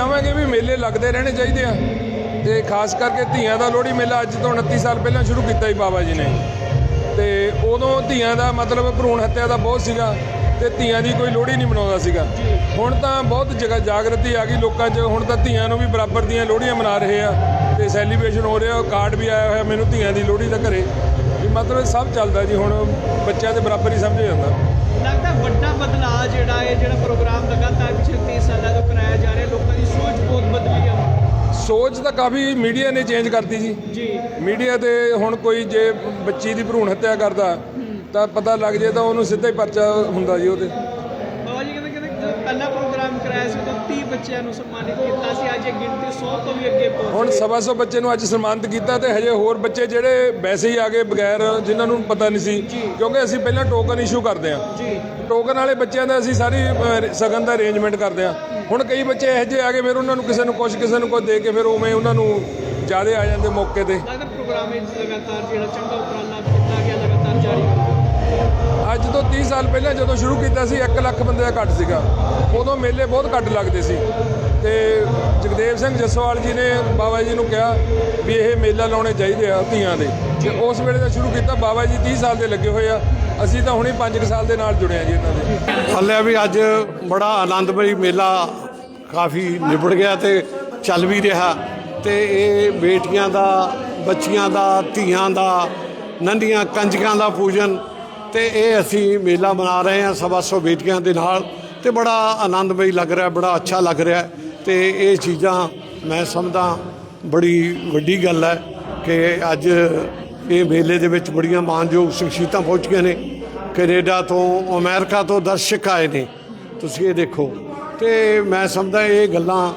ਚਾਹਾਂਗੇ ਵੀ ਮੇਲੇ ਲੱਗਦੇ ਰਹਿਣੇ ਚਾਹੀਦੇ ਆ। ਤੇ ਖਾਸ ਕਰਕੇ ਧੀਆਂ ਦਾ ਲੋਹੜੀ ਮੇਲਾ ਅੱਜ ਤੋਂ 29 ਸਾਲ ਪਹਿਲਾਂ ਸ਼ੁਰੂ ਕੀਤਾ ਸੀ ਬਾਬਾ ਜੀ ਨੇ। ਤੇ ਉਦੋਂ ਧੀਆਂ ਦਾ ਮਤਲਬ ਭਰੂਣ ਹੱਤਿਆ ਦਾ ਬਹੁਤ ਸੀਗਾ ਤੇ ਧੀਆਂ ਦੀ ਕੋਈ ਲੋਹੜੀ ਨਹੀਂ ਮਨਾਉਂਦਾ ਸੀਗਾ। ਹੁਣ ਤਾਂ ਬਹੁਤ ਜਗ੍ਹਾ ਜਾਗਰਤੀ ਆ ਗਈ ਲੋਕਾਂ 'ਚ। ਹੁਣ ਤਾਂ ਧੀਆਂ ਨੂੰ ਵੀ ਬਰਾਬਰ ਦੀਆਂ ਲੋਹੜੀਆਂ ਮਨਾ ਰਹੇ ਆ ਤੇ ਸੈਲੀਬ੍ਰੇਸ਼ਨ ਹੋ ਰਿਹਾ ਕਾਰਡ ਵੀ ਆਇਆ ਹੋਇਆ ਮੈਨੂੰ ਧੀਆਂ ਦੀ ਲੋਹੜੀ ਦਾ ਘਰੇ। ਵੀ ਮਤਲਬ ਸਭ ਚੱਲਦਾ ਜੀ, ਹੁਣ ਬੱਚਿਆਂ ਦੇ ਬਰਾਬਰ ਹੀ ਸਮਝਿਆ ਜਾਂਦਾ। ਲੱਗਦਾ ਵੱਡਾ ਬਦਲਾਅ ਜਿਹੜਾ ਹੈ ਜਿਹੜਾ ਪ੍ਰੋਗਰਾਮ ਲਗਾਤਾਰ ਪਿਛਲੇ 30 ਸਾਲਾਂ ਤੋਂ ਕਰਾਇਆ ਜਾ ਰਿਹਾ ਲੋਕਾਂ ਦੀ ਸੋਚ ਬਹੁਤ ਬਦਲੀ ਹੈ ਸੋਚ ਤਾਂ ਕਾਫੀ ਮੀਡੀਆ ਨੇ ਚੇਂਜ ਕਰਤੀ ਜੀ। ਜੀ। ਮੀਡੀਆ ਤੇ ਹੁਣ ਕੋਈ ਜੇ ਬੱਚੀ ਦੀ ਭਰੂਣ ਹੱਤਿਆ ਕਰਦਾ ਤਾਂ ਪਤਾ ਲੱਗ ਜੇ ਤਾਂ ਉਹਨੂੰ ਸਿੱਧਾ ਹੀ ਪਰਚਾ ਹੁੰਦਾ ਜੀ ਉਹਦੇ ਬਾਬਾ ਜੀ ਕਹਿੰਦੇ ਕਹਿੰਦੇ ਜਦੋਂ ਪਹਿਲਾ ਪ੍ਰੋਗਰਾਮ ਕਰਾਇਆ ਸੀ ਤਾਂ 30 ਬੱਚਿਆਂ ਨੂੰ ਸਨਮਾਨਿਤ ਕੀਤਾ ਸੀ ਅੱਜ ਇਹ ਗਿਣਤੀ 100 ਤੋਂ ਵੀ ਅੱਗੇ ਪਹੁੰਚ ਹੁਣ ਸਵਾ ਸੌ ਬੱਚੇ ਨੂੰ ਅੱਜ ਸਨਮਾਨਿਤ ਕੀਤਾ ਤੇ ਹਜੇ ਹੋਰ ਬੱਚੇ ਜਿਹੜੇ ਵੈਸੇ ਹੀ ਆ ਗਏ ਬਗੈਰ ਜਿਨ੍ਹਾਂ ਨੂੰ ਪਤਾ ਨਹੀਂ ਸੀ ਕਿਉਂਕਿ ਅਸੀਂ ਪਹਿਲਾਂ ਟੋਕਨ ਇਸ਼ੂ ਕਰਦੇ ਹਾਂ। ਜੀ। ਟੋਕਨ ਵਾਲੇ ਬੱਚਿਆਂ ਦਾ ਅਸੀਂ ਸਾਰੀ ਸਗਨ ਦਾ ਅਰੇਂਜਮੈਂਟ ਕਰਦੇ ਹਾਂ। ਹੁਣ ਕਈ ਬੱਚੇ ਇਹੋ ਜਿਹੇ ਆ ਗਏ ਫਿਰ ਉਹਨਾਂ ਨੂੰ ਕਿਸੇ ਨੂੰ ਕੁਝ ਕਿਸੇ ਨੂੰ ਕੁਝ ਦੇ ਕੇ ਫਿਰ ਉਵੇਂ ਉਹਨਾਂ ਨੂੰ ਜ਼ਿਆਦੇ ਆ ਜਾਂਦੇ ਮੌਕੇ ਤੇ। ਲੱਗਦਾ ਪ੍ਰੋਗਰਾਮ ਵਿੱਚ ਲਗਾਤਾਰ ਜਿਹੜਾ ਚੰਗਾ ਉਪਰਾਲਾ ਕੀਤਾ ਗਿਆ ਲਗਾਤਾਰ ਜਾਰੀ ਅੱਜ ਤੋਂ 30 ਸਾਲ ਪਹਿਲਾਂ ਜਦੋਂ ਸ਼ੁਰੂ ਕੀਤਾ ਸੀ 1 ਲੱਖ ਬੰਦੇ ਦਾ ਘੱਟ ਸੀਗਾ। ਉਦੋਂ ਮੇਲੇ ਬਹੁਤ ਘੱਟ ਲੱਗਦੇ ਸੀ। ਤੇ ਜਗਦੇਵ ਸਿੰਘ ਜਸਵਾਲ ਜੀ ਨੇ ਬਾਬਾ ਜੀ ਨੂੰ ਕਿਹਾ ਵੀ ਇਹ ਮੇਲਾ ਲਾਉਣੇ ਚਾਹੀਦੇ ਆ ਧੀਆਂ ਦੇ। ਤੇ ਉਸ ਵੇਲੇ ਦਾ ਸ਼ੁਰੂ ਕੀਤਾ, ਬਾਬਾ ਜੀ 30 ਸਾਲ ਦੇ ਲੱਗੇ ਹੋਏ ਆ। ਅਸੀਂ ਤਾਂ ਹੁਣੇ 5 ਸਾਲ ਦੇ ਨਾਲ ਜੁੜਿਆ ਜੀ ਇਹਨਾਂ ਦੇ। ਹੱਲਿਆ ਵੀ ਅੱਜ ਬੜਾ ਆਨੰਦਮਈ ਮੇਲਾ ਕਾਫੀ ਨਿਬੜ ਗਿਆ ਤੇ ਚੱਲ ਵੀ ਰਿਹਾ। ਤੇ ਇਹ ਬੇਟੀਆਂ ਦਾ, ਬੱਚੀਆਂ ਦਾ, ਧੀਆਂ ਦਾ, ਨੰਦੀਆਂ, ਕੰਜਕਾਂ ਦਾ ਪੂਜਨ ਤੇ ਇਹ ਅਸੀਂ ਮੇਲਾ ਮਨਾ ਰਹੇ ਹਾਂ ਸਵਾ ਸੌ ਬੇਟੀਆਂ ਦੇ ਨਾਲ ਤੇ ਬੜਾ ਆਨੰਦਮਈ ਲੱਗ ਰਿਹਾ, ਬੜਾ ਅੱਛਾ ਲੱਗ ਰਿਹਾ ਤੇ ਇਹ ਚੀਜ਼ਾਂ ਮੈਂ ਸਮਝਦਾ ਬੜੀ ਵੱਡੀ ਗੱਲ ਹੈ ਕਿ ਅੱਜ ਇਹ ਮੇਲੇ ਦੇ ਵਿੱਚ ਬੜੀਆਂ ਮਾਨਯੋਗ ਸ਼ਖਸੀਅਤਾਂ ਪਹੁੰਚੀਆਂ ਨੇ, ਕੈਨੇਡਾ ਤੋਂ, ਅਮਰੀਕਾ ਤੋਂ ਦਰਸ਼ਕ ਆਏ ਨੇ, ਤੁਸੀਂ ਇਹ ਦੇਖੋ। ਤੇ ਮੈਂ ਸਮਝਦਾ ਇਹ ਗੱਲਾਂ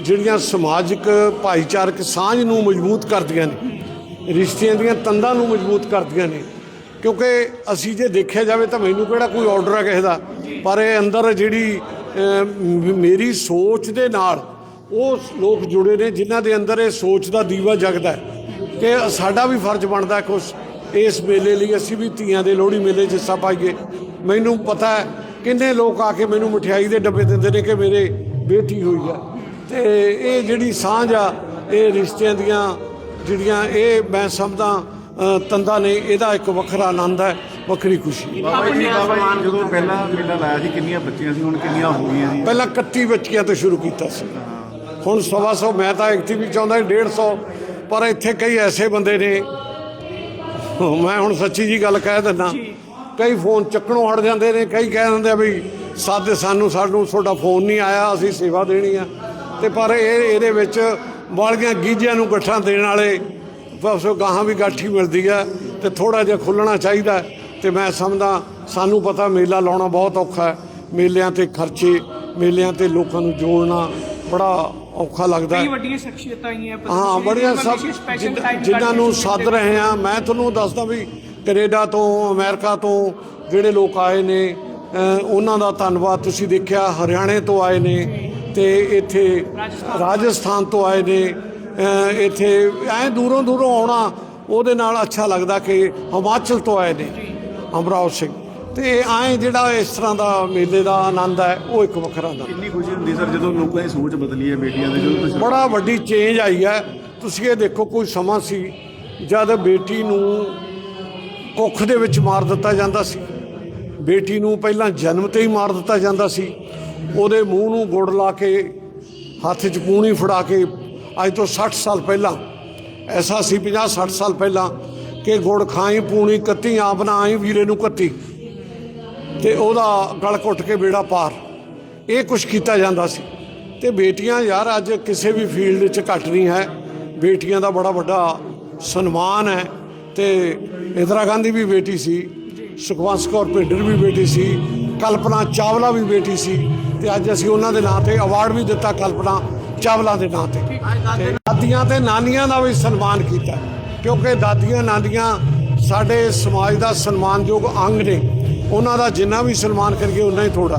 ਜਿਹੜੀਆਂ ਸਮਾਜਿਕ ਭਾਈਚਾਰਕ ਸਾਂਝ ਨੂੰ ਮਜ਼ਬੂਤ ਕਰਦੀਆਂ ਨੇ, ਰਿਸ਼ਤਿਆਂ ਦੀਆਂ ਤੰਦਾਂ ਨੂੰ ਮਜ਼ਬੂਤ ਕਰਦੀਆਂ ਨੇ ਕਿਉਂਕਿ ਅਸੀਂ ਜੇ ਦੇਖਿਆ ਜਾਵੇ ਤਾਂ ਮੈਨੂੰ ਕਿਹੜਾ ਕੋਈ ਆਰਡਰ ਹੈ ਕਿਸੇ ਦਾ। ਪਰ ਇਹ ਅੰਦਰ ਜਿਹੜੀ ਮੇਰੀ ਸੋਚ ਦੇ ਨਾਲ ਉਹ ਲੋਕ ਜੁੜੇ ਨੇ ਜਿਨ੍ਹਾਂ ਦੇ ਅੰਦਰ ਇਹ ਸੋਚ ਦਾ ਦੀਵਾ ਜਗਦਾ ਕਿ ਸਾਡਾ ਵੀ ਫਰਜ਼ ਬਣਦਾ ਹੈ ਕੁਛ ਇਸ ਮੇਲੇ ਲਈ ਅਸੀਂ ਵੀ ਧੀਆਂ ਦੇ ਲੋਹੜੀ ਮੇਲੇ 'ਚ ਹਿੱਸਾ ਪਾਈਏ। ਮੈਨੂੰ ਪਤਾ ਹੈ ਕਿੰਨੇ ਲੋਕ ਆ ਕੇ ਮੈਨੂੰ ਮਠਿਆਈ ਦੇ ਡੱਬੇ ਦਿੰਦੇ ਨੇ ਕਿ ਮੇਰੇ ਬੇਟੀ ਹੋਈ ਆ ਤੇ ਇਹ ਜਿਹੜੀ ਸਾਂਝ ਆ, ਇਹ ਰਿਸ਼ਤਿਆਂ ਦੀਆਂ ਜਿਹੜੀਆਂ, ਇਹ ਮੈਂ ਸਮਝਦਾ ਤੰਦਾਂ ਨੇ ਇਹਦਾ ਇੱਕ ਵੱਖਰਾ ਆਨੰਦ ਹੈ ਵੱਖਰੀ ਖੁਸ਼ੀ। ਬਾਬਾ ਜੀ ਬਾਬਾ ਜੀ ਜਦੋਂ ਪਹਿਲਾਂ ਮੇਲਾ ਲਾਇਆ ਸੀ ਕਿੰਨੀਆਂ ਬੱਚੀਆਂ ਸੀ ਹੁਣ ਕਿੰਨੀਆਂ ਹੋ ਗਈਆਂ ਜੀ ਪਹਿਲਾਂ 31 ਬੱਚੀਆਂ ਤੋਂ ਸ਼ੁਰੂ ਕੀਤਾ ਸੀ। ਹੁਣ ਸਵਾ ਸੌ ਮੈਂ ਤਾਂ ਐਕਟਿਵ ਵੀ ਚਾਹੁੰਦਾ 150 ਪਰ ਇੱਥੇ ਕਈ ਐਸੇ ਬੰਦੇ ਨੇ। ਮੈਂ ਹੁਣ ਸੱਚੀ ਜੀ ਗੱਲ ਕਹਿ ਦਿੰਦਾ ਕਈ ਫੋਨ ਚੱਕਣੋਂ ਹਟ ਜਾਂਦੇ ਨੇ ਕਈ ਕਹਿ ਦਿੰਦੇ ਆ ਵੀ ਸਾਦੇ ਸਾਨੂੰ ਸਾਨੂੰ ਤੁਹਾਡਾ ਫੋਨ ਨਹੀਂ ਆਇਆ ਅਸੀਂ ਸੇਵਾ ਦੇਣੀ ਆ। ਤੇ ਪਰ ਇਹ ਇਹਦੇ ਵਿੱਚ ਵਾਲੀਆਂ ਗੀਜਿਆਂ ਨੂੰ ਗੱਠਾਂ ਦੇਣ ਵਾਲੇ ਬਸ ਉਹ ਗਾਹਾਂ ਵੀ ਗਾਠੀ ਮਿਲਦੀ ਆ ਤੇ ਥੋੜਾ ਜਿਹਾ ਖੁੱਲਣਾ ਚਾਹੀਦਾ ਹੈ। ਤੇ ਮੈਂ ਸਮਝਦਾ ਸਾਨੂੰ ਪਤਾ ਮੇਲਾ ਲਾਉਣਾ ਬਹੁਤ ਔਖਾ ਹੈ। ਮੇਲਿਆਂ ਤੇ ਖਰਚੇ ਮੇਲਿਆਂ ਤੇ ਲੋਕਾਂ ਨੂੰ ਜੋੜਨਾ ਬੜਾ ਔਖਾ ਲੱਗਦਾ ਹੈ। ਵੱਡੀਆਂ ਸ਼ਖਸੀਅਤਾਂ ਆਈਆਂ ਹਾਂ ਬੜੀਆਂ ਸਭ ਜਿਨ੍ਹਾਂ- ਨੂੰ ਸੱਦ ਰਹੇ ਆ ਮੈਂ ਤੁਹਾਨੂੰ ਦੱਸਦਾ ਵੀ ਕੈਨੇਡਾ ਤੋਂ ਅਮਰੀਕਾ ਤੋਂ ਜਿਹੜੇ ਲੋਕ ਆਏ ਨੇ ਉਹਨਾਂ ਦਾ ਧੰਨਵਾਦ। ਤੁਸੀਂ ਦੇਖਿਆ ਹਰਿਆਣੇ ਤੋਂ ਆਏ ਨੇ ਤੇ ਇੱਥੇ ਰਾਜਸਥਾਨ ਤੋਂ ਆਏ ਨੇ। ਇੱਥੇ ਐ ਦੂਰੋਂ ਦੂਰੋਂ ਆਉਣਾ ਉਹਦੇ ਨਾਲ ਅੱਛਾ ਲੱਗਦਾ ਕਿ ਹਿਮਾਚਲ ਤੋਂ ਆਏ ਨੇ ਅਮਰਾਵ ਸਿੰਘ। ਤੇ ਐ ਜਿਹੜਾ ਇਸ ਤਰ੍ਹਾਂ ਦਾ ਮੇਲੇ ਦਾ ਆਨੰਦ ਹੈ ਉਹ ਇੱਕ ਵੱਖਰਾ ਆਨੰਦ ਕਿੰਨੀ ਖੁਸ਼ੀ ਹੁੰਦੀ ਸਰ ਜਦੋਂ ਲੋਕਾਂ ਦੀ ਸੋਚ ਬਦਲੀ ਹੈ ਬੇਟੀਆਂ ਦੇ ਜਦੋਂ ਤੁਸੀਂ ਬੜਾ ਵੱਡੀ ਚੇਂਜ ਆਈ ਹੈ। ਤੁਸੀਂ ਇਹ ਦੇਖੋ ਕੋਈ ਸਮਾਂ ਸੀ ਜਦ ਬੇਟੀ ਨੂੰ ਕੁੱਖ ਦੇ ਵਿੱਚ ਮਾਰ ਦਿੱਤਾ ਜਾਂਦਾ ਸੀ। ਬੇਟੀ ਨੂੰ ਪਹਿਲਾਂ ਜਨਮ ਤੇ ਹੀ ਮਾਰ ਦਿੱਤਾ ਜਾਂਦਾ ਸੀ। ਉਹਦੇ ਮੂੰਹ ਨੂੰ ਗੁੜ ਲਾ ਕੇ ਹੱਥ 'ਚ ਪੂਣੀ ਫੜਾ ਕੇ ਅੱਜ ਤੋਂ 60 ਸਾਲ ਪਹਿਲਾਂ, ਐਸਾ ਸੀ 50 60 ਸਾਲ ਪਹਿਲਾਂ ਕਿ ਗੁੜ ਖਾਈ, ਪੂਣੀ ਕੱਤੀ ਆਪ ਨਾ ਆਈ, ਵੀਰੇ ਨੂੰ ਕੱਤੀ। ਤੇ ਉਹਦਾ ਗਲ ਘੁੱਟ ਕੇ ਬੇੜਾ ਪਾਰ। ਇਹ ਕੁਝ ਕੀਤਾ ਜਾਂਦਾ ਸੀ। ਤੇ ਬੇਟੀਆਂ, ਯਾਰ, ਅੱਜ ਕਿਸੇ ਵੀ ਫੀਲਡ 'ਚ ਘੱਟ ਨਹੀਂ ਹੈ। ਬੇਟੀਆਂ ਦਾ ਬੜਾ ਵੱਡਾ ਸਨਮਾਨ ਹੈ। ਤੇ ਇੰਦਰਾ ਗਾਂਧੀ ਵੀ ਬੇਟੀ ਸੀ, ਸੁਖਵੰਤ ਕੌਰ ਭਿੰਡਰ ਵੀ ਬੇਟੀ ਸੀ, ਕਲਪਨਾ ਚਾਵਲਾ ਵੀ ਬੇਟੀ ਸੀ। ਤੇ ਅੱਜ ਅਸੀਂ ਉਹਨਾਂ ਦੇ ਨਾਂ ਤੇ ਅਵਾਰਡ ਵੀ ਦਿੱਤਾ ਕਲਪਨਾ। ਚਾਵਲਾ ਦੇ ਨਾਂ ਤੇ। ਤੇ ਦਾਦੀਆਂ ਤੇ ਨਾਨੀਆਂ ਦਾ ਵੀ ਸਨਮਾਨ ਕੀਤਾ। ਕਿਉਂਕਿ ਦਾਦੀਆਂ ਨਾਨੀਆਂ ਸਾਡੇ ਸਮਾਜ ਦਾ ਸਨਮਾਨਯੋਗ ਅੰਗ ਨੇ। ਉਹਨਾਂ ਦਾ ਜਿੰਨਾ ਵੀ ਸਨਮਾਨ ਕਰੀਏ ਉਨਾ ਹੀ ਥੋੜਾ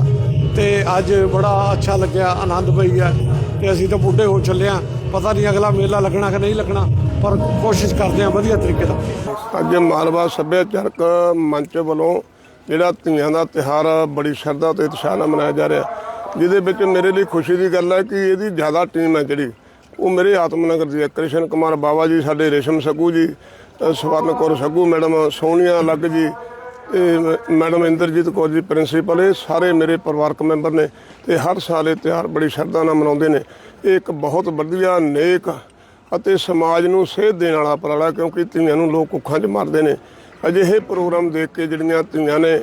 ਤੇ ਅੱਜ ਬੜਾ ਅੱਛਾ ਲੱਗਿਆ, ਆਨੰਦ ਪਈ ਹੈ ਤੇ ਅਸੀਂ ਤਾਂ ਬੁੱਢੇ ਹੋ ਚੱਲੇ ਹਾਂ ਪਤਾ ਨਹੀਂ ਅਗਲਾ ਮੇਲਾ ਲੱਗਣਾ ਕਿ ਨਹੀਂ ਲੱਗਣਾ, ਪਰ ਕੋਸ਼ਿਸ਼ ਕਰਦੇ ਹਾਂ ਵਧੀਆ ਤਰੀਕੇ ਨਾਲ। ਅੱਜ ਮਾਲਵਾ ਸੱਭਿਆਚਾਰਕ ਮੰਚ ਵੱਲੋਂ ਜਿਹੜਾ ਧੀਆਂ ਦਾ ਤਿਹਾਰ ਬੜੀ ਸ਼ਰਧਾ ਤੇ ਉਤਸ਼ਾਹ ਨਾਲ ਮਨਾਇਆ ਜਾ ਰਿਹਾ। ਜਿਹਦੇ ਵਿੱਚ ਮੇਰੇ ਲਈ ਖੁਸ਼ੀ ਦੀ ਗੱਲ ਹੈ ਕਿ ਇਹਦੀ ਜ਼ਿਆਦਾ ਟੀਮ ਹੈ ਜਿਹੜੀ। ਉਹ ਮੇਰੇ ਆਤਮਨਗਰ ਦੀ ਹੈ। ਕ੍ਰਿਸ਼ਨ ਕੁਮਾਰ ਬਾਵਾ ਜੀ, ਸਾਡੇ ਰੇਸ਼ਮ ਸੱਗੂ ਜੀ ਸਵਰਨ ਕੌਰ ਸੱਗੂ, ਮੈਡਮ ਸੋਨੀਆ ਲੱਗ ਜੀ, ਤੇ ਮੈਡਮ ਇੰਦਰਜੀਤ ਕੌਰ ਜੀ, ਪ੍ਰਿੰਸੀਪਲ, ਇਹ ਸਾਰੇ ਮੇਰੇ ਪਰਿਵਾਰਕ ਮੈਂਬਰ ਨੇ ਤੇ ਹਰ ਸਾਲ ਇਹ ਤਿਉਹਾਰ ਬੜੀ ਸ਼ਰਧਾ ਨਾਲ ਮਨਾਉਂਦੇ ਨੇ। ਇਹ ਇੱਕ ਬਹੁਤ ਵਧੀਆ, ਨੇਕ ਅਤੇ ਸਮਾਜ ਨੂੰ ਸੇਧ ਦੇਣ ਵਾਲਾ ਉਪਰਾਲਾ ਕਿਉਂਕਿ ਧੀਆਂ ਨੂੰ ਲੋਕ ਕੁੱਖਾਂ 'ਚ ਮਾਰਦੇ ਨੇ। ਅਜਿਹੇ ਪ੍ਰੋਗਰਾਮ ਦੇਖ ਕੇ ਜਿਹੜੀਆਂ ਧੀਆਂ ਨੇ,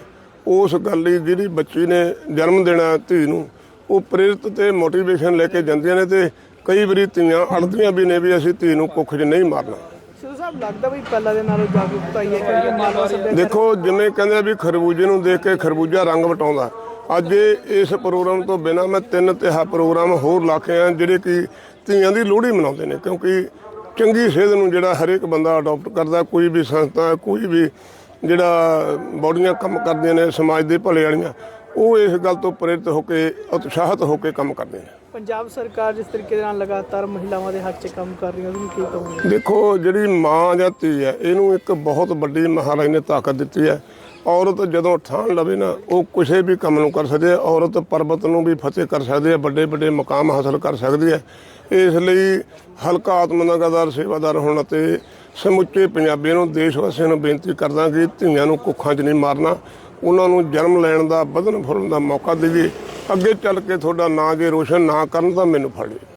ਉਸ ਗੱਲ ਲਈ ਜਿਹੜੀ ਬੱਚੀ ਨੇ ਜਨਮ ਦੇਣਾ ਧੀ ਨੂੰ ਉਹ ਪ੍ਰੇਰਿਤ ਤੇ ਮੋਟੀਵੇਸ਼ਨ ਲੈ ਕੇ ਜਾਂਦੀਆਂ ਨੇ ਤੇ ਕਈ ਵਾਰੀ ਧੀਆਂ ਅੜਦੀਆਂ ਵੀ ਨੇ ਵੀ ਅਸੀਂ ਧੀ ਨੂੰ ਕੁੱਖ 'ਚ ਨਹੀਂ ਮਾਰਨਾ। ਸਿੱਧੂ ਸਾਹਿਬ ਲੱਗਦਾ ਵੀ ਪਹਿਲਾਂ ਦੇ ਨਾਲੋਂ ਜਾਗਰੂਕਤਾ ਆਈ ਹੈ ਕਿਉਂਕਿ ਮਾਨਵ ਸੱਭਿਆਚਾਰ ਦੇਖੋ ਜਿਵੇਂ ਕਹਿੰਦੇ ਆ ਵੀ ਖਰਬੂਜੇ ਨੂੰ ਦੇਖ ਕੇ ਖਰਬੂਜਾ ਰੰਗ ਵਟਾਉਂਦਾ। ਅੱਜ ਇਸ ਪ੍ਰੋਗਰਾਮ ਤੋਂ ਬਿਨਾ ਮੈਂ ਤਿੰਨ ਤਿਹਾ ਪ੍ਰੋਗਰਾਮ ਹੋਰ ਲਾ ਕੇ ਆ ਜਿਹੜੇ ਕਿ ਧੀਆਂ ਦੀ ਲੋਹੜੀ ਮਨਾਉਂਦੇ ਨੇ ਕਿਉਂਕਿ ਚੰਗੀ ਸਿਹਤ ਨੂੰ ਜਿਹੜਾ ਹਰੇਕ ਬੰਦਾ ਅਡਾਪਟ ਕਰਦਾ ਕੋਈ ਵੀ ਸੰਸਥਾ ਕੋਈ ਵੀ ਜਿਹੜਾ ਬੋਡੀਆਂ ਕੰਮ ਕਰਦੀਆਂ ਨੇ ਸਮਾਜ ਦੇ ਭਲੇ ਵਾਲੀਆਂ ਉਹ ਇਸ ਗੱਲ ਤੋਂ ਪ੍ਰੇਰਿਤ ਹੋ ਕੇ ਉਤਸ਼ਾਹਿਤ ਹੋ ਕੇ ਕੰਮ ਕਰਦੇ ਨੇ। ਪੰਜਾਬ ਸਰਕਾਰ ਜਿਸ ਤਰੀਕੇ ਦੇ ਨਾਲ ਲਗਾਤਾਰ ਮਹਿਲਾਵਾਂ ਦੇ ਹੱਕ 'ਚ ਕੰਮ ਕਰ ਰਹੀ ਹੈ ਉਹਨੂੰ ਕੀ ਕਹੋਗੇ? ਦੇਖੋ ਜਿਹੜੀ ਮਾਂ ਜਾਂ ਧੀ ਹੈ ਇਹਨੂੰ ਇੱਕ ਬਹੁਤ ਵੱਡੀ ਮਹਾਰਾਜ ਨੇ ਤਾਕਤ ਦਿੱਤੀ ਹੈ। ਔਰਤ ਜਦੋਂ ਠਾਣ ਲਵੇ ਨਾ ਉਹ ਕਿਸੇ ਵੀ ਕੰਮ ਨੂੰ ਕਰ ਸਕਦੀ ਹੈ ਔਰਤ ਪਰਬਤ ਨੂੰ ਵੀ ਫਤਿਹ ਕਰ ਸਕਦੀ ਹੈ ਵੱਡੇ ਵੱਡੇ ਮਕਾਮ ਹਾਸਲ ਕਰ ਸਕਦੀ ਹੈ। ਇਸ ਲਈ ਹਲਕਾ ਆਤਮਨਗਰਦਾਰ ਸੇਵਾਦਾਰ ਹੋਣ ਅਤੇ ਸਮੁੱਚੇ ਪੰਜਾਬੀਆਂ ਨੂੰ ਦੇਸ਼ ਵਾਸੀਆਂ ਨੂੰ ਬੇਨਤੀ ਕਰਦਾ ਕਿ ਧੀਆਂ ਨੂੰ ਕੁੱਖਾਂ 'ਚ ਨਹੀਂ ਮਾਰਨਾ ਉਹਨਾਂ ਨੂੰ ਜਨਮ ਲੈਣ ਦਾ, ਵਧਣ ਫੁੱਲਣ ਦਾ ਮੌਕਾ ਦੇਈਏ ਅੱਗੇ ਚੱਲ ਕੇ ਤੁਹਾਡਾ ਨਾਂ ਜੇ ਰੋਸ਼ਨ ਨਾ ਕਰਨ ਤਾਂ ਮੈਨੂੰ ਫੜ ਲਿਓ।